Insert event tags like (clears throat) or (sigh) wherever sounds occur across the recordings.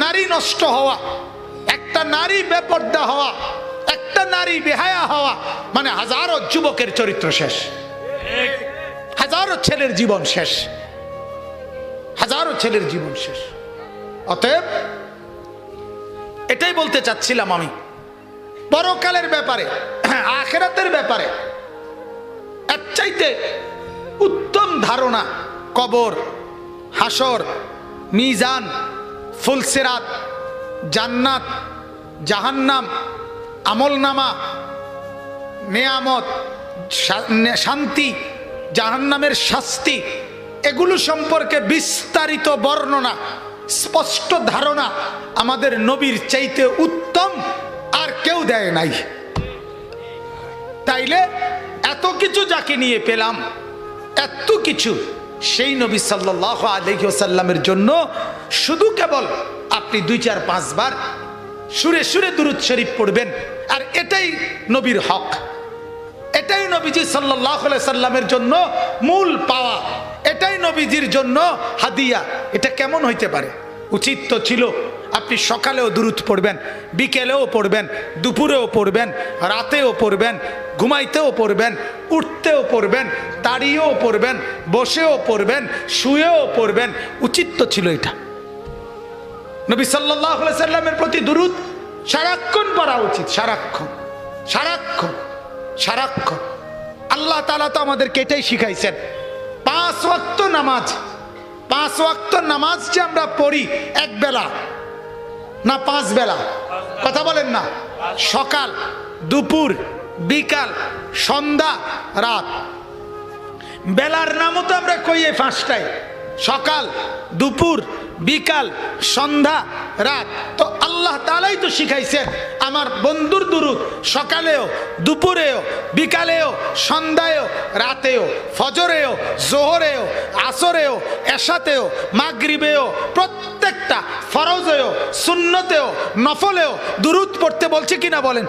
নারী নষ্ট হওয়া, একটা নারী বেপর্দা হওয়া, একটা নারী বেহায়া হওয়া মানে হাজারো যুবকের চরিত্র শেষ। হাজারো ছেলের জীবন শেষ। হাজারো ছেলের জীবন শেষ। অতএব, এটাই বলতে চাচ্ছিলাম আমি। পরকালের ব্যাপারে, আখেরাতের ব্যাপারে, এর চাইতে উত্তম ধারণা কবর, হাসর, মিজান ফুলসেরাত জান্নাত, জাহান্নাম, আমলনামা, নেয়ামত শান্তি, জাহান্নামের শাস্তি, এগুলো সম্পর্কে বিস্তারিত বর্ণনা, স্পষ্ট ধারণা আমাদের নবীর চাইতে উত্তম আর কেউ দেয় নাই। তাইলে এত কিছু যাকে নিয়ে পেলাম, এত কিছু সেই নবী সাল্লাহ আলহিসাল্লামের জন্য শুধু কেবল আপনি দুই, চার পাঁচবার সুরে সুরে দুরুদ শরীফ পড়বেন। আর এটাই নবীর হক। এটাই নবীজি সাল্লাহ সাল্লামের জন্য মূল পাওয়া। এটাই নবীজির জন্য হাদিয়া। এটা কেমন হইতে পারে? উচিত তো ছিল আপনি সকালেও দূরত পড়বেন, বিকেলেও পড়বেন, দুপুরেও পড়বেন, রাতেও পড়বেন, ঘুমাইতেও পড়বেন, উঠতেও পড়বেন, দাঁড়িয়েও পড়বেন, বসেও পড়বেন, শুয়েও পড়বেন। উচিত তো ছিল এটা। নবী সাল্লাহ সাল্লামের প্রতি দুরুদ, সারাক্ষণ পড়া উচিত, সারাক্ষণ সারাক্ষণ সারাক্ষণ। আল্লাহ তালা তো আমাদেরকে এটাই শিখাইছেন, পাঁচ ওয়াক্ত নামাজ, পাঁচ ওয়াক্ত নামাজ যে আমরা পড়ি এক বেলা না পাঁচ বেলা, কথা বলেন না। সকাল, দুপুর, বিকাল, সন্ধ্যা, রাত। বেলার নামও তো আমরা কইয়ে পাঁচটায় সকাল, দুপুর বিকাল, সন্ধ্যা, রাত। তো আল্লাহ তালাই তো শিখাইছেন আমার বন্ধুর দুরুদ সকালেও, দুপুরেও, বিকালেও, সন্ধ্যায়ও, রাতেও, ফজরেও, জোহরেও, আসরেও, এশাতেও, মাগরিবেও, প্রত্যেকটা ফরজেও, সুন্নতেও, নফলেও দুরুদ পড়তে বলছে কিনা বলেন।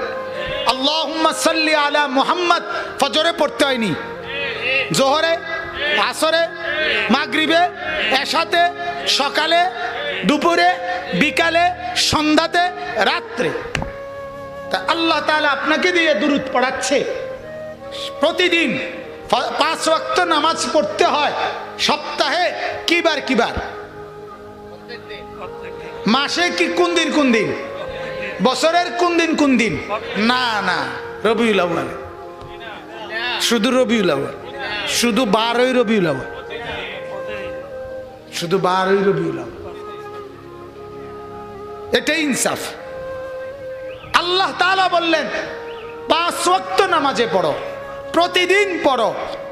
আল্লাহ সাল্লি আলা মুহাম্মদ, ফজরে পড়তে হয়নি। জোহরে, আসরে, মাগরিবে এসাতে সকালে, দুপুরে, বিকালে, সন্ধ্যাতে, রাত্রে। তা আল্লাহ তাআলা আপনাকে দিয়ে দূরত পড়াচ্ছে। প্রতিদিন পাঁচ ওয়াক্ত নামাজ পড়তে হয়। সপ্তাহে কিবার কিবার? মাসে কি কোন দিন কোন দিন? বছরের কোন দিন কোন দিন? না না। রবিউল আউয়াল। শুধু রবিউল আউয়াল। শুধু বারোই রবিউল আউয়াল। শুধু বারোই আউয়াল। এটাই ইনসাফ। আল্লাহ বললেন, পাঁচ ওয়াক্ত নামাজে পড়ো, প্রতিদিন পড়ো,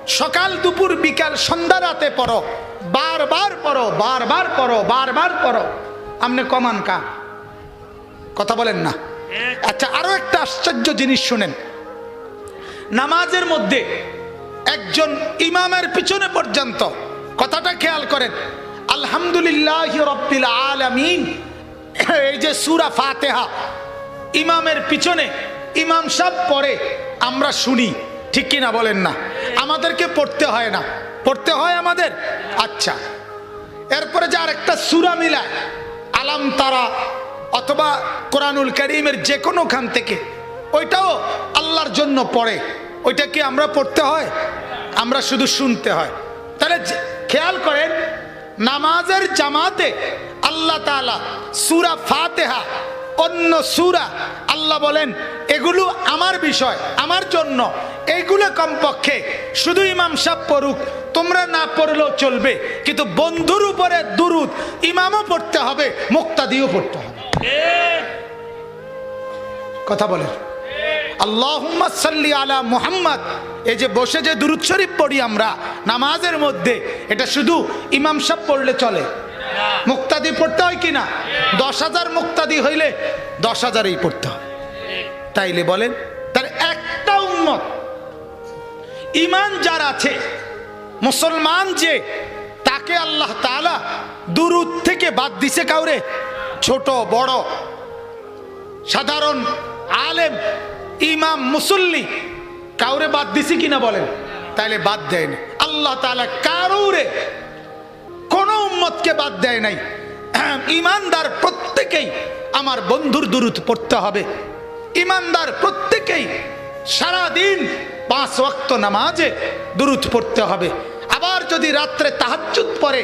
সকাল, দুপুর, বিকাল, সন্ধ্যা, রাতে পড়ো, বারবার পড়ো বারবার পড়ো বারবার পড়ো। আপনি কমান কা। কথা বলেন না। আচ্ছা আরও একটা আশ্চর্য জিনিস শুনেন। নামাজের মধ্যে একজন ইমামের পিছনে পর্যন্ত, কথাটা খেয়াল করেন আলহামদুলিল্লাহ রব্বিল আলামিন। এই যে সুরা ফাতেহা, ইমামের পিছনে ইমাম সাহেব পড়ে, আমরা শুনি, ঠিক কিনা বলেন না? আমাদেরকে পড়তে হয় না। পড়তে হয় আমাদের? আচ্ছা। এরপরে যে আরেকটা সুরা মিলায়, আলাম তারা অথবা কোরআনুল করিমের যে কোনো খান থেকে, ওইটাও আল্লাহর জন্য পড়ে। ওইটা কি আমরা পড়তে হয়? আমরা শুধু শুনতে হয়। তাহলে খেয়াল করেন নামাজের জামাতে আল্লাহ তাআলা সুরা ফাতেহা অন্য সুরা আল্লাহ বলেন এগুলো আমার বিষয় আমার জন্য। এইগুলো কমপক্ষে শুধু ইমাম সাহেব পড়ুক তোমরা না পড়লেও চলবে কিন্তু বন্ধুর উপরে দুরুদ ইমামও পড়তে হবে মুক্তাদিও পড়তে হবে। কথা বলেন। আলা মুহাম্মদ। এই যে বসে যে শরীফ পড়ি আমরা, নামাজের মধ্যে, এটা শুধু ইমাম পড়লে চলে। মুক্তাদি পড়তে হয় দশ হাজার মুক্তাদি হইলে দশ হাজারই পড়তে হয়। তাইলে বলেন, তার একটা উন্মত ইমান যার আছে, মুসলমান যে, তাকে আল্লাহ তাআলা দুরুদ থেকে বাদ দিছে কাউরে, ছোট, বড়, সাধারণ, আলেম ইমাম মুসল্লি, কাউরে বাদ দিছি কিনা বলেন? তাইলে বাদ দেয় না। আল্লাহ তাআলা কারুরে কোন উম্মতকে বাদ দেয় নাই। ইমানদার প্রত্যেক প্রত্যেকেই আমার বন্ধুর দূরত পড়তে হবে। ইমানদার প্রত্যেকেই সারাদিন পাঁচ ওয়াক্ত নামাজে দূরত পড়তে হবে। আবার যদি রাত্রে তাহাজ্জুদ পরে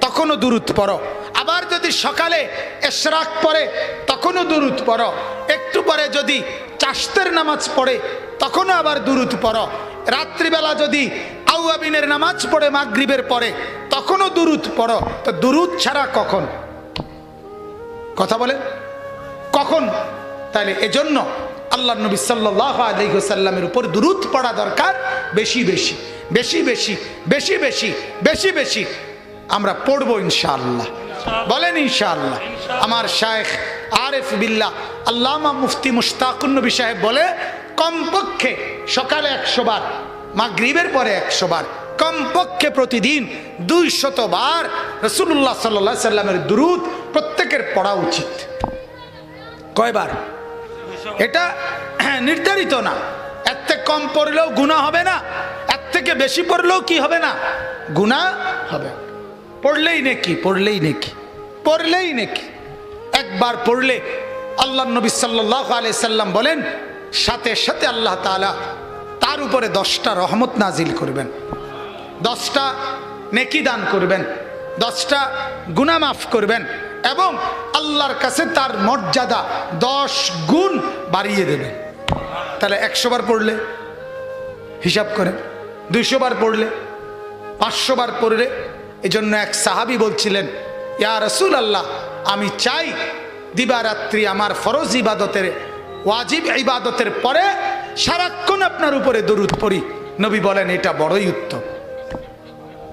তখনও দূরত পড়ো। আবার যদি সকালে এশরাক পরে তখনও দূরত পড়ো। একটু পরে যদি চাষতের নামাজ পড়ে, তখনও আবার দূরত পড়ো। রাত্রিবেলা যদি আউয়াবিনের নামাজ পড়ে, মাগরিবের পরে, তখনও দুরুদ পড়ো। তো দুরুদ ছাড়া কখন? কথা বলে? কখন? তাহলে এজন্য আল্লাহ নবী সাল্লাহ আলহিসাল্লামের উপর দুরুদ পড়া দরকার বেশি বেশি বেশি বেশি বেশি বেশি বেশি বেশি। আমরা পড়ব ইনশাআল্লাহ। বলেন ইনশাআল্লাহ। আমার শায়েখ আরেফ বিল্লাহ। আল্লামা মুফতি মুশতাকুন নবী সাহেব বলে, কমপক্ষে সকালে একশো বার, মাগরিবের পরে একশো বার, কমপক্ষে প্রতিদিন দুই শতবার রসুল্লাহ সাল্লা সাল্লামের দুরুদ প্রত্যেকের পড়া উচিত। কয়বার? এটা (clears throat) নির্ধারিত না। এর থেকে কম পড়লেও গুণা হবে না, এর থেকে বেশি পড়লেও কি হবে না? গুণা হবে। পড়লেই নাকি পড়লেই নাকি, পড়লেই নেকি। একবার পড়লে আল্লাহ নবী সাল্লাহ আলি সাল্লাম বলেন, সাথে সাথে আল্লাহ তালা তার উপরে দশটা রহমত নাজিল করবেন। দশটা নেকি দান করবেন, দশটা গুণা মাফ করবেন এবং আল্লাহর কাছে তার মর্যাদা দশ গুণ বাড়িয়ে দেবেন। তাহলে একশো বার পড়লে হিসাব করে দুইশো বার পড়লে পাঁচশো বার পড়লে এই জন্য এক সাহাবি বলছিলেন, ইয়া রসুল আল্লাহ আমি চাই দিবারাত্রি আমার ফরজ ইবাদতের, ওয়াজিব ইবাদতের পরে সারাক্ষণ আপনার উপরে দরুদ পড়ি। নবী বলেন, এটা বড়ই উত্তম।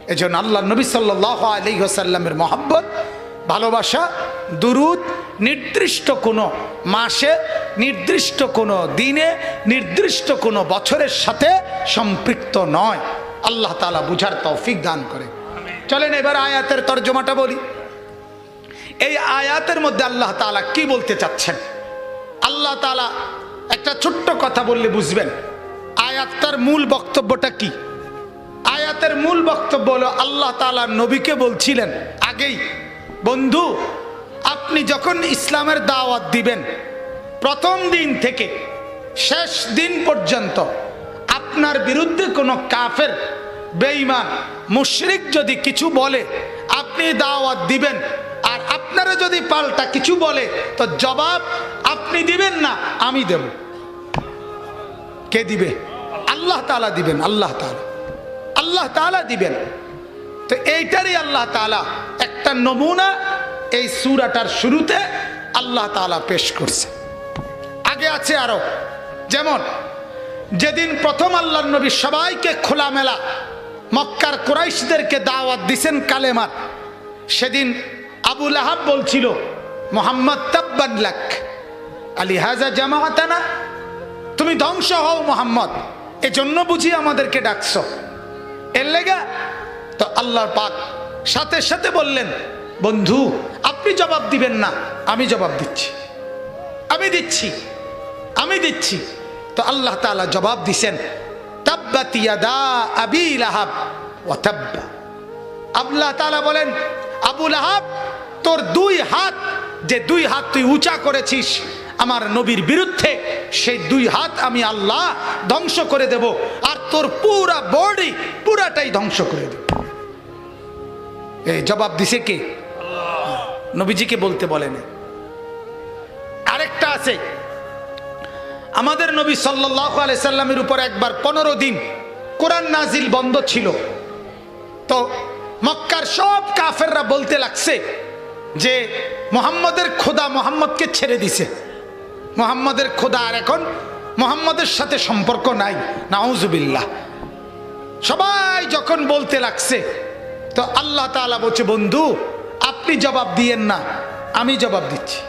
এজন্য আল্লাহ নবী সাল্লাহ আলী সাল্লামের মহাব্বত, ভালোবাসা, দুরুদ, নির্দিষ্ট কোনো মাসে, নির্দিষ্ট কোনো দিনে, নির্দিষ্ট কোনো বছরের সাথে সম্পৃক্ত নয়। আল্লাহ তালা বুঝার তৌফিক দান করে। চলেন এবার আয়াতের তর্জমাটা বলি। এই আয়াতের মধ্যে আল্লাহ তালা কি বলতে চাচ্ছেন? আল্লাহ তালা একটা ছোট্ট কথা বললে বুঝবেন। আয়াতটার মূল বক্তব্যটা কি? আয়াতের মূল বক্তব্য হলো, আল্লাহ তালা নবীকে বলছিলেন আগেই, বন্ধু, আপনি যখন ইসলামের দাওয়াত দিবেন, প্রথম দিন থেকে শেষ দিন পর্যন্ত আপনার বিরুদ্ধে কোনো কাফের, বেঈমান, মুশরিক যদি কিছু বলে, আপনি দাওয়াত দিবেন আর আপনারা যদি পাল্টা কিছু বলে, তো জবাব আপনি দিবেন না, আমি দেব। কে দিবে? আল্লাহ তালা দিবেন, আল্লাহ তালা আল্লাহ তালা দিবেন। তো এইটারই আল্লাহ তালা একটা নমুনা এই সুরাটার শুরুতে আল্লাহ তালা পেশ করছে। আগে আছে আরও। যেমন, যেদিন প্রথম আল্লাহ নবী সবাইকে খোলামেলা মক্কার কোরাইশদেরকে দাওয়াত দিছেন কালেমার, সেদিন আবুল আহাব বলছিল, মোহাম্মদ তাব্বান আলী হাজা জামাতানা তুমি ধ্বংস হও মোহাম্মদ, এজন্য বুঝি আমাদেরকে ডাকছ। এর লেগা তো আল্লাহর পাক সাথে সাথে বললেন, বন্ধু, আপনি জবাব দিবেন না, আমি জবাব দিচ্ছি। আমি দিচ্ছি আমি দিচ্ছি। তো আল্লাহ তালা জবাব দিছেন আবি লাহাব তাআলা বলেন, আবু লাহাব তোর দুই হাত, যে দুই হাত তুই উঁচা করেছিস আমার নবীর বিরুদ্ধে, সেই দুই হাত আমি আল্লাহ ধ্বংস করে দেব। আর তোর পুরা বডি পুরাটাই ধ্বংস করে দেব। এই জবাব দিছে কে? নবীজিকে বলতে বলেন আরেকটা আছে। আমাদের নবী সাল্লাহ সাল্লামের উপর একবার পনেরো দিন কোরআন নাজিল বন্ধ ছিল। তো মক্কার সব কাফেররা বলতে লাগছে যে মোহাম্মদের খোদা মোহাম্মদকে ছেড়ে দিছে। মোহাম্মদের খোদা আর এখন মোহাম্মদের সাথে সম্পর্ক নাই। নাউজুবিল্লাহ। সবাই যখন বলতে লাগছে, তো আল্লাহ তাআলা বলছে, বন্ধু, আপনি জবাব দিয়েন না, আমি জবাব দিচ্ছি।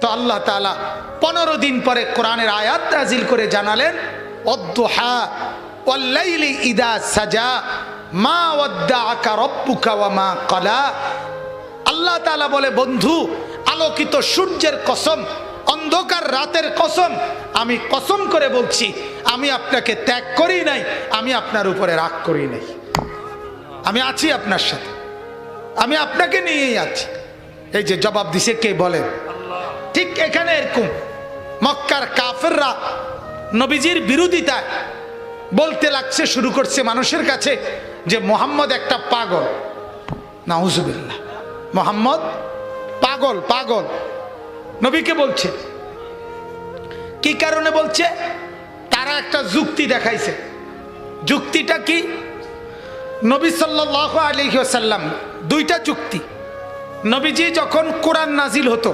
তো আল্লাহ তাআলা পনেরো দিন পরে কোরআনের আয়াত নাজিল করে জানালেন ইদা সাজা, মা মা ক্বালা। আল্লাহ তালা বলে, বন্ধু, আলোকিত সূর্যের কসম, অন্ধকার রাতের কসম, আমি কসম করে বলছি, আমি আপনাকে ত্যাগ করি নাই, আমি আপনার উপরে রাগ করি নাই। আমি আছি আপনার সাথে। আমি আপনাকে নিয়েই আছি। এই যে জবাব দিছে কে বলেন? ঠিক এখানে এরকম। মক্কার কাফেররা নবীজির বিরোধিতায় বলতে লাগছে, শুরু করছে মানুষের কাছে যে, মোহাম্মদ একটা পাগল। না নাউজুবিল্লাহ। মোহাম্মদ পাগল পাগল। নবীকে বলছে, কি কারণে বলছে? তারা একটা যুক্তি দেখাইছে। যুক্তিটা কি? নবী সাল্লাহ আলহিহাসাল্লাম দুইটা যুক্তি। নবীজি যখন কোরআন নাজিল হতো,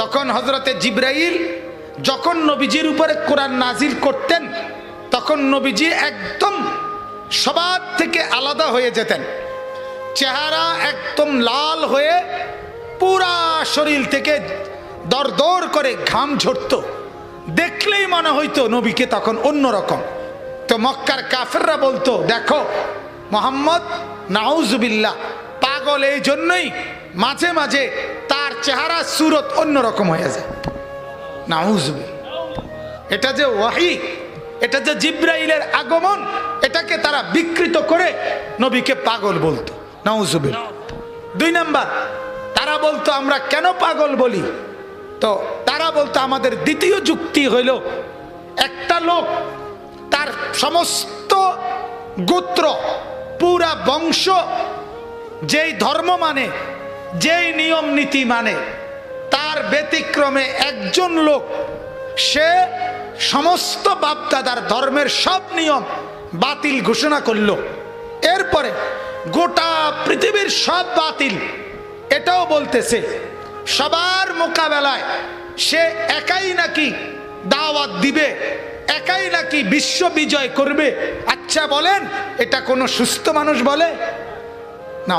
তখন হজরতে জিব্রাইল যখন নবীজির উপরে কোরআন নাজিল করতেন, তখন নবীজি একদম সবার থেকে আলাদা হয়ে যেতেন। চেহারা একদম লাল হয়ে পুরা শরীর থেকে দরদর করে ঘাম ঝরতো। দেখলেই মনে হইতো নবীকে তখন অন্যরকম তো মক্কার কাফেররা বলতো, দেখো, মোহাম্মদ, নাউজুবিল্লাহ, পাগল এই জন্যই মাঝে মাঝে তার চেহারা সুরত অন্যরকম হয়ে যায়। নাউজুবিল্লাহ। এটা যে ওয়াহি, এটা যে জিব্রাইলের আগমন, এটাকে তারা বিকৃত করে নবীকে পাগল বলতো। দুই নাম্বার, তারা বলতো, আমরা কেন পাগল বলি? তো তারা বলতো, আমাদের দ্বিতীয় যুক্তি হইল, একটা লোক, তার সমস্ত গোত্র, পুরা বংশ, যেই ধর্ম মানে যেই নিয়ম নীতি মানে তার ব্যতিক্রমে একজন লোক, সে সমস্ত বাপদাদার ধর্মের সব নিয়ম বাতিল ঘোষণা করল। এরপরে গোটা পৃথিবীর সব বাতিল। এটাও বলতেছে, সবার মোকাবেলায় সে একাই নাকি দাওয়াত দিবে, একাই নাকি বিশ্ব বিজয় করবে। আচ্ছা বলেন, এটা কোনো সুস্থ মানুষ বলে? না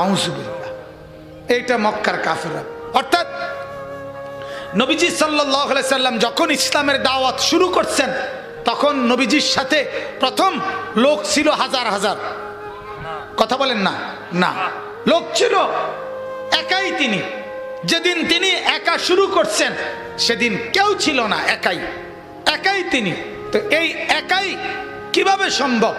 এইটা মক্কার কাফেরা অর্থাৎ নবীজি সাল্লাহ সাল্লাম যখন ইসলামের দাওয়াত শুরু করছেন, তখন নবীজির সাথে প্রথম লোক ছিল হাজার হাজার। কথা বলেন না না। লোক ছিল, একাই তিনি। যেদিন তিনি একা শুরু করছেন, সেদিন কেউ ছিল না একাই। একাই তিনি। তো এই একাই কীভাবে সম্ভব?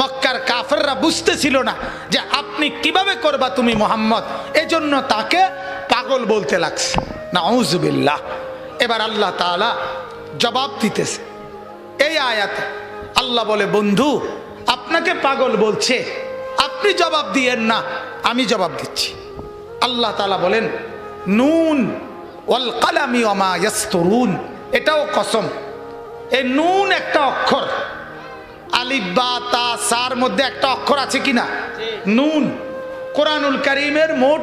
মক্কার কাফেররা বুঝতেছিল না যে আপনি কীভাবে করবা তুমি মোহাম্মদ। এজন্য তাকে পাগল বলতে লাগছে। না ঔজবিল্লাহ এবার আল্লাহ তালা জবাব দিতেছে। এই আয়াতে আল্লাহ বলে, বন্ধু, আপনাকে পাগল বলছে আপনি জবাব দিয়েন না, আমি জবাব দিচ্ছি। আল্লাহ তালা বলেন, নুন ওয়াল কালামি অমা ইয়াস্তরুন। এটাও কসম। এই নুন একটা অক্ষর। আলিফ, বা, তা, সার মধ্যে একটা অক্ষর আছে কিনা নুন। কোরআনুল করিমের মোট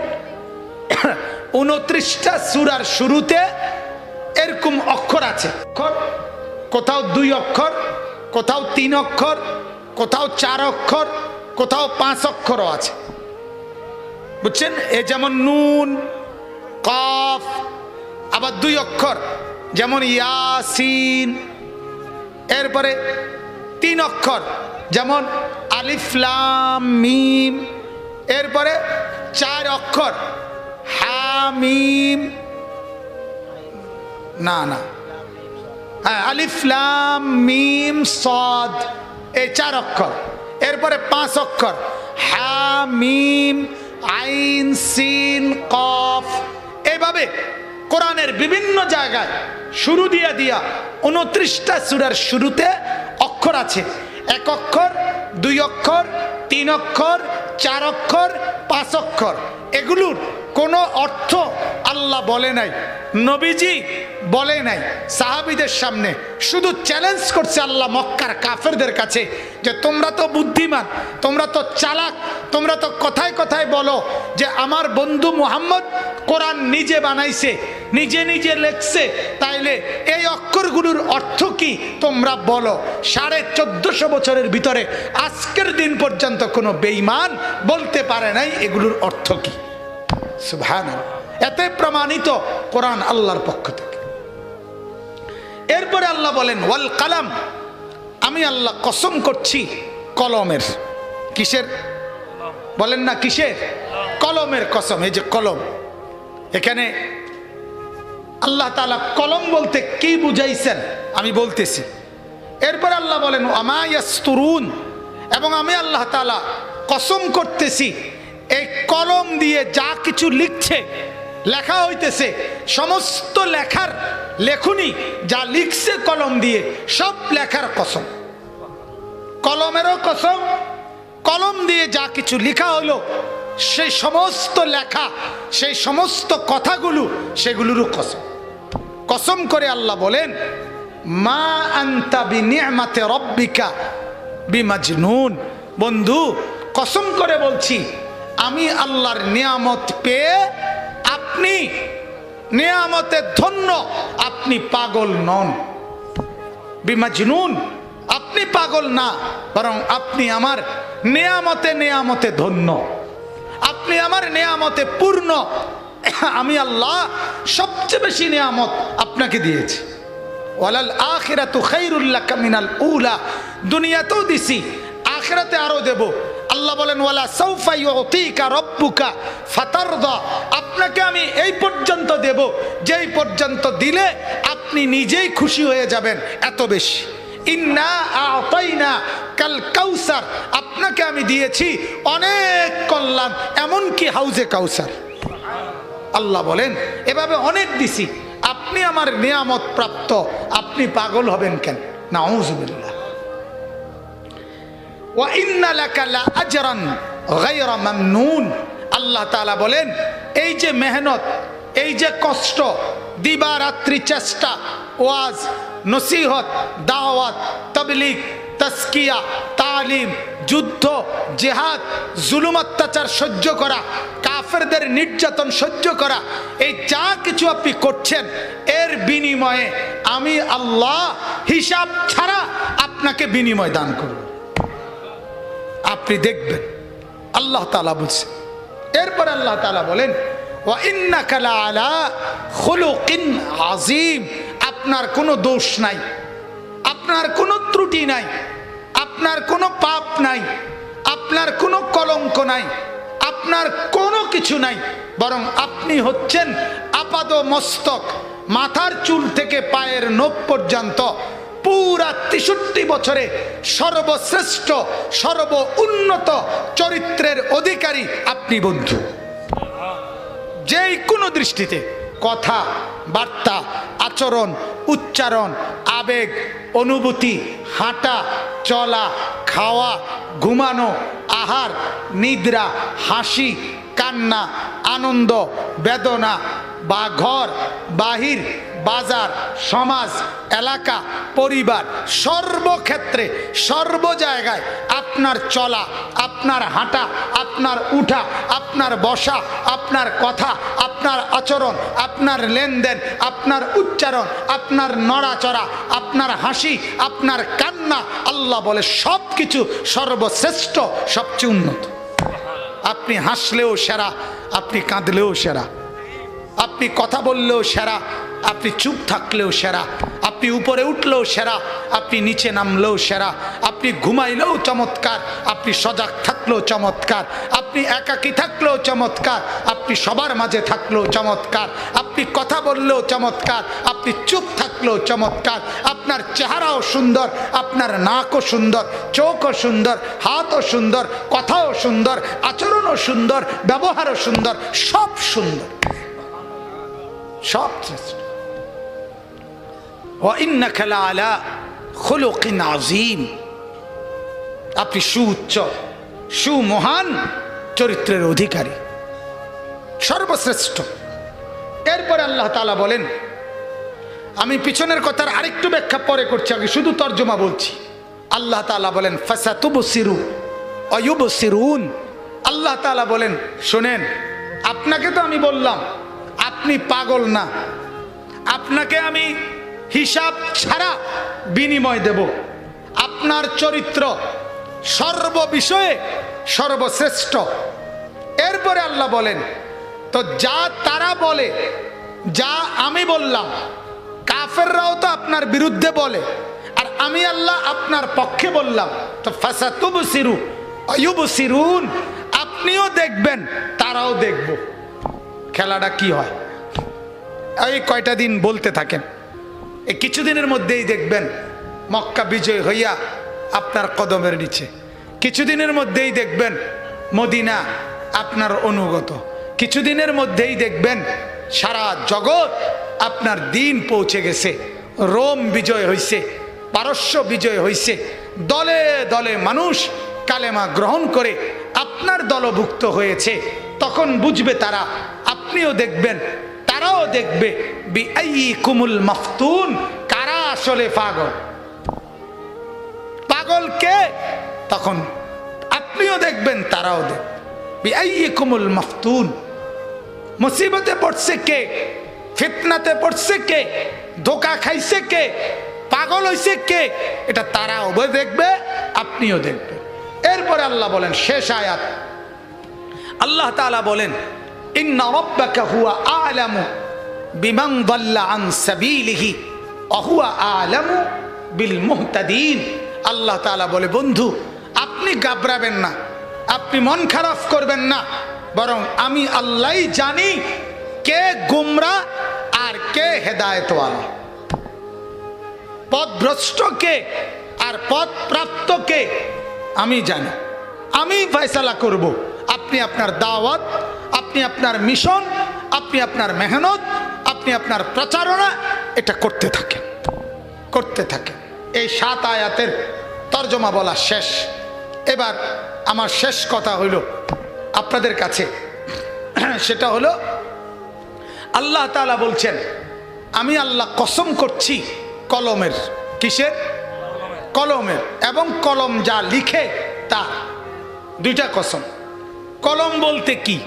(coughs) উনত্রিশটা সুরার শুরুতে এরকম অক্ষর আছে। অক্ষর, কোথাও দুই অক্ষর, কোথাও তিন অক্ষর, কোথাও চার অক্ষর কোথাও পাঁচ অক্ষরও আছে। বুঝছেন? এ যেমন নুন, কফ, আবার দুই অক্ষর, যেমন ইয়াসিন, এরপরে তিন অক্ষর, যেমন আলিফলাম মিম, এরপরে চার অক্ষর, হামিম। না না। হ্যাঁ আলিফলাম মিম, সদ, এই চার অক্ষর। এরপরে পাঁচ অক্ষর। হামিম, আইন, সিন, কফ। এভাবে কোরআনের বিভিন্ন জায়গায় শুরু দিয়া দিয়া উনত্রিশটা সুরার শুরুতে অক্ষর আছে। এক অক্ষর, দুই অক্ষর, তিন অক্ষর, চার অক্ষর, পাঁচ অক্ষর। এগুলোর কোনো অর্থ আল্লাহ বলে নাই, নবীজি বলে নাই, সাহাবিদের সামনে শুধু চ্যালেঞ্জ করছে আল্লাহ মক্কার কাফেরদের কাছে যে তোমরা তো বুদ্ধিমান, তোমরা তো চালাক, তোমরা তো কথায় কথায় বলো যে আমার বন্ধু মোহাম্মদ কোরআন নিজে বানাইছে, নিজে নিজে লেখছে, তাইলে এই অক্ষরগুলোর অর্থ কি তোমরা বলো? সাড়ে চোদ্দশো বছরের ভিতরে আজকের দিন পর্যন্ত কোনো বেইমান বলতে পারে নাই এগুলোর অর্থ কি? সুভান এতে প্রমাণিত কোরআন আল্লাহর পক্ষ থেকে। এরপরে আল্লাহ বলেন, ওয়াল কালাম আমি আল্লাহ কসম করছি কলমের। কিসের? বলেন না কিসের? কলমের কসম, এই যে কলম। এখানে আল্লাহ তালা কলম বলতে কি বুঝাইছেন আমি বলতেছি। এরপর আল্লাহ বলেন আমায়াস্তুরুন এবং আমি আল্লাহ তালা কসম করতেছি, এই কলম দিয়ে যা কিছু লিখছে লেখা হইতেছে। সমস্ত লেখার লেখনি যা লিখছে কলম দিয়ে, সব লেখার কসম। কলমেরও কসম, কলম দিয়ে যা কিছু লেখা হলো সেই সমস্ত লেখা, সেই সমস্ত কথাগুলো, সেগুলোরও কসম। কসম করে আল্লাহ বলেন, মা আন্তা বিনিয়ামাতে রব্বিকা বিমাজনুন। বন্ধু, কসম করে বলছি, আমি আল্লাহর নিয়ামত পেয়ে আপনি নিয়ামতে ধন্য, আপনি পাগল নন। বিমাজনুন, আপনি পাগল না, বরং আপনি আমার নেয়ামতে নেয়ামতে ধন্য। আপনি আমার নেয়ামতে পূর্ণ। আমি আল্লাহ সবচেয়ে বেশি নেয়ামত আপনাকে দিয়েছি। ওয়ালাল আখিরাতু খাইরুল্লাহ কামিনাল উলা। দুনিয়াতেও দিছি, আখেরাতে আরও দেব। আল্লাহ বলেন, ওয়ালা সৌফা ইউতিকা রব্বুকা ফাতারদা। আপনাকে আমি এই পর্যন্ত দেব, যেই পর্যন্ত দিলে আপনি নিজেই খুশি হয়ে যাবেন এত বেশি। ইন্না আতাইনা কাল কাউসার। আপনাকে আমি দিয়েছি অনেক কল্যাণ, এমনকি হাউজে কাউসার। আল্লাহ বলেন, এভাবে অনেক দিছি। আপনি আমার নিয়ামত প্রাপ্ত। আপনি পাগল হবেন কেন? নাউজুবিল্লাহ। আল্লাহ তাআলা বলেন, এই যে মেহনত, এই যে কষ্ট দিবা রাত্রি চেষ্টা, ওয়াজ, নসিহত, দাওয়াত, তবলিগ তস্কিয়া তালিম, যুদ্ধ, জেহাদ, জুলুম, অত্যাচার সহ্য করা, কাফেরদের নির্যাতন সহ্য করা, এই যা কিছু আপনি করছেন, এর বিনিময়ে আমি আল্লাহ হিসাব ছাড়া আপনাকে বিনিময় দান করব। আপনি দেখবেন। আল্লাহ তালা বলছেন এরপর আল্লাহ তালা বলেন আপনার কোনো দোষ নাই। আপনার কোনো ত্রুটি নাই। আপনার কোনো পাপ নাই। আপনার কোনো কলঙ্ক নাই। আপনার কোনো কিছু নাই। বরং আপনি হচ্ছেন আপাদ মস্তক মাথার চুল থেকে পায়ের নখ পর্যন্ত। পুরা তেষট্টি বছরে সর্বশ্রেষ্ঠ সর্ব উন্নত চরিত্রের অধিকারী আপনি বন্ধু। যেই কোনো দৃষ্টিতে কথা, বার্তা, আচরণ, উচ্চারণ, আবেগ, অনুভূতি, হাঁটা, চলা, খাওয়া, ঘুমানো, আহার, নিদ্রা, হাসি, কান্না, আনন্দ, বেদনা, বা ঘর, বাহির বাজার, সমাজ, এলাকা, পরিবার, সর্বক্ষেত্রে সর্ব জায়গায় আপনার চলা, আপনার হাঁটা, আপনার উঠা, আপনার বসা, আপনার কথা, আপনার আচরণ, আপনার লেনদেন, আপনার উচ্চারণ, আপনার নড়াচড়া, আপনার হাসি, আপনার কান্না, আল্লাহ বলে সব কিছু সর্বশ্রেষ্ঠ, সবচেয়ে উন্নত। আপনি হাসলেও সেরা, আপনি কাঁদলেও সেরা। আপনি কথা বললেও সেরা, আপনি চুপ থাকলেও সেরা, আপনি উপরে উঠলেও সেরা, আপনি নিচে নামলেও সেরা, আপনি ঘুমাইলেও চমৎকার, আপনি সজাগ থাকলেও চমৎকার, আপনি একাকী থাকলেও চমৎকার, আপনি সবার মাঝে থাকলেও চমৎকার, আপনি কথা বললেও চমৎকার, আপনি চুপ থাকলেও চমৎকার, আপনার চেহারাও সুন্দর, আপনার নাকও সুন্দর, চোখও সুন্দর, হাতও সুন্দর, কথাও সুন্দর, আচরণও সুন্দর, ব্যবহারও সুন্দর, সব সুন্দর। সব সৃষ্টি। আজিম আপনি সুউচ্চ, সুমহান চরিত্রের অধিকারী, সর্বশ্রেষ্ঠ। এরপরে আল্লাহ তালা বলেন, আমি পিছনের কথার আরেকটু ব্যাখ্যা পরে করছি, আগে শুধু তর্জমা বলছি। আল্লাহ তালা বলেন ফাসাতুব সিরু অয়ুব সিরুন আল্লাহ তালা বলেন, শোনেন, আপনাকে তো আমি বললাম আপনি পাগল না। আপনাকে আমি হিসাব ছাড়া বিনিময় দেব। আপনার চরিত্র সর্ব বিষয়ে সর্বশ্রেষ্ঠ। এরপরে আল্লাহ বলেন, তো যা তারা বলে, যা আমি বললাম, কাফেররাও তো আপনার বিরুদ্ধে বলে। আর আমি আল্লাহ আপনার পক্ষে বললাম, তো ফাসাতুব সিরু অয়ুব সিরুন আপনিও দেখবেন, তারাও দেখব। খেলাটা কি হয়? এই কয়টা দিন বলতে থাকেন। এই কিছুদিনের মধ্যেই দেখবেন মক্কা বিজয় হইয়া আপনার কদমের নিচে। কিছুদিনের মধ্যেই দেখবেন মদিনা আপনার অনুগত। কিছুদিনের মধ্যেই দেখবেন সারা জগৎ আপনার দিন পৌঁছে গেছে। রোম বিজয় হয়েছে পারস্য বিজয় হয়েছে দলে দলে মানুষ কালেমা গ্রহণ করে আপনার দলভুক্ত হয়েছে। তখন বুঝবে তারা, আপনিও দেখবেন তারাও দেখবে কুমুল মাফতুন, কারা আসলে পাগল? পাগল কে? তখন আপনিও দেখবেন, তারাও দেখবে। কুমুল মাফতুন, মুসিবতে পড়ছে কে? ফিতনাতে পড়ছে কে? ধোকা খাইছে কে? পাগল হইছে কে? এটা তারাও দেখবে, আপনিও দেখবেন। এরপরে আল্লাহ বলেন, শেষ আয়াত। আল্লাহ তাআলা বলেন আন হুয়া আলামু বিল মুহতাদিন আল্লাহ বলে, বন্ধু, আপনি গাবরাবেন না, আপনি মন খারাপ করবেন না, বরং আমি আল্লাহই জানি কে গুমরা আর কে হেদায়েতওয়ালা। পথভ্রষ্ট কে আর পথ প্রাপ্ত কে আমি জানি। আমি ফয়সালা করব। আপনি আপনার দাওয়াত আপনি আপনার মিশন, আপনি আপনার মেহনত, আপনি আপনার প্রচারণা, এটা করতে থাকেন। করতে থাকেন। এই সাত আয়াতের তর্জমা বলা শেষ। এবার আমার শেষ কথা হইল আপনাদের কাছে। সেটা হলো, আল্লাহ তাআলা বলছেন, আমি আল্লাহ কসম করছি কলমের। কিসের? কলমের। এবং কলম যা লিখে তা। দুইটা কসম। কলম বলতে কি?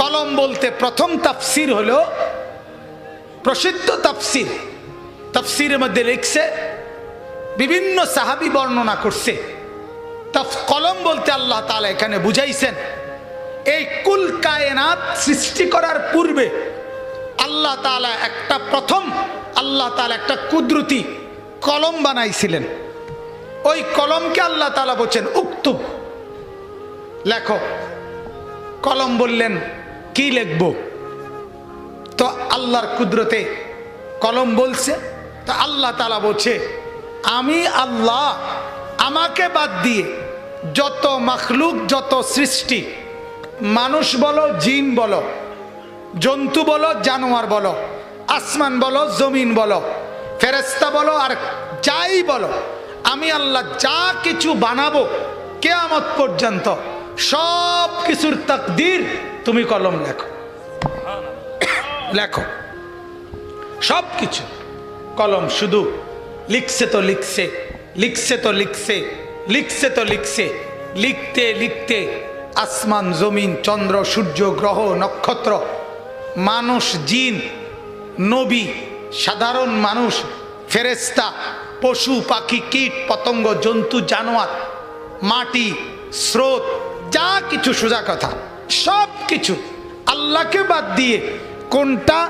কলম বলতে প্রথম তাফসির হল প্রসিদ্ধ তাফসির। তাফসিরের মধ্যে লিখছে, বিভিন্ন সাহাবি বর্ণনা করছে। তাফ, কলম বলতে আল্লাহ তালা এখানে বুঝাইছেন, এই কুল কায়নাত সৃষ্টি করার পূর্বে আল্লাহ তাআলা একটা প্রথম, আল্লাহ তালা একটা কুদরতি কলম বানাইছিলেন। ওই কলমকে আল্লাহ তালা বলছেন উক্তুব। লেখো, কলম বললেন কি লিখব? তো আল্লাহর কুদরতে কলম বলছে, তো আল্লাহ তালা বলছে, আমি আল্লাহ, আমাকে বাদ দিয়ে যত মখলুক, যত সৃষ্টি, মানুষ বলো, জিন বলো, জন্তু বলো, জানোয়ার বলো, আসমান বলো, জমিন বলো ফেরেস্তা বলো, আর যাই বলো, আমি আল্লাহ যা কিছু বানাবো কেয়ামত পর্যন্ত সব কিছুর তাকদির তুমি কলম লেখো। লেখো। সব কিছু। কলম শুধু। লিখছে তো লিখছে। লিখছে তো লিখছে। লিখছে তো লিখছে। লিখতে লিখতে আসমান, জমিন, চন্দ্র, সূর্য, গ্রহ, নক্ষত্র, মানুষ, জিন, নবী, সাধারণ মানুষ ফেরেস্তা পশু, পাখি, কীট, পতঙ্গ, জন্তু, জানোয়ার, মাটি, স্রোত, যা কিছু সোজা কথা। সব কিছু আল্লাহকে বাদ দিয়ে কোনটা,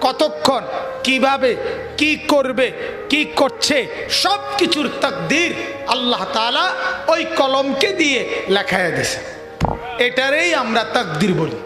কতক্ষণ, কীভাবে, কি করবে, কি করছে সব কিছুর তাকদির আল্লাহ তালা ওই কলমকে দিয়ে লেখায় দিছে এটারেই আমরা তাকদির বলি।